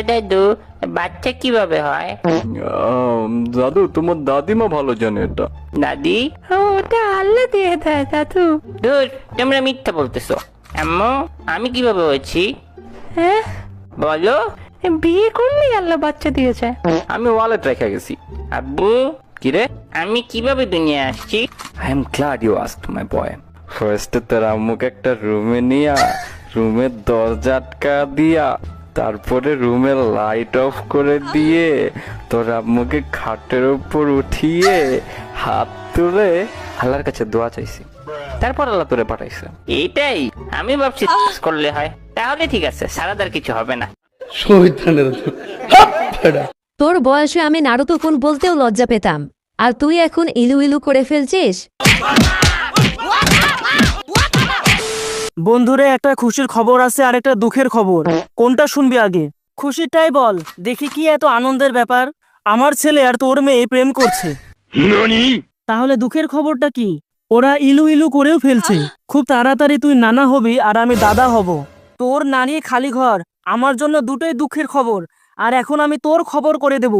দাদু বাচ্চা কীভাবে হয়? আম, দাদু তোমার দাদিমা ভালো জানে এটা। দাদি? ওটা আল্লাহ দিয়ে দেয় দাদু। দূর তোমরা মিথ্যা বলতেছো। আম্মু আমি কীভাবে হয়েছি? হ্যাঁ? বলো। বিয়ে করলে আল্লাহ বাচ্চা দিয়েছে। আমি ওয়ালেট রেখে গেছি। আব্বু কিরে? আমি কীভাবে দুনিয়া আসছি? I am glad you asked my boy ফার্স্টে তোর আম্মুকে একটা রুমে নিয়া রুমের দরজা আটকা দিয়া তারপরে রুমের লাইট অফ করে দিয়ে তোর আম্মুকে খাটের উপর উঠিয়ে হাত তুলে আল্লাহর কাছে দোয়া চাইছি। তারপর আল্লাহ তোরে পাঠাইছে। এটাই আমি ভাবছি করলে হয়। তাহলে ঠিক আছে সারাদার কিছু হবে না। তোর বয়সে আমি নারুতো কোন বলতেও লজ্জা পেতাম। আর তুই এখন ইলু ইলু করে ফেলছিস? বন্ধুরে একটা খুশির খবর আছে আর একটা দুঃখের খবর কোনটা শুনবি আগে খুশিটাই বল দেখি কি এত আনন্দের ব্যাপার আমার ছেলে আর তোর মেয়ে প্রেম করছে তাহলে দুঃখের খবরটা কি ওরা ইলু ইলু করেও ফেলছে খুব তাড়াতাড়ি তুই নানা হবি আর আমি দাদা হব তোর নানি খালি ঘর আমার জন্য দুটোই দুঃখের খবর আর এখন আমি তোর খবর করে দেব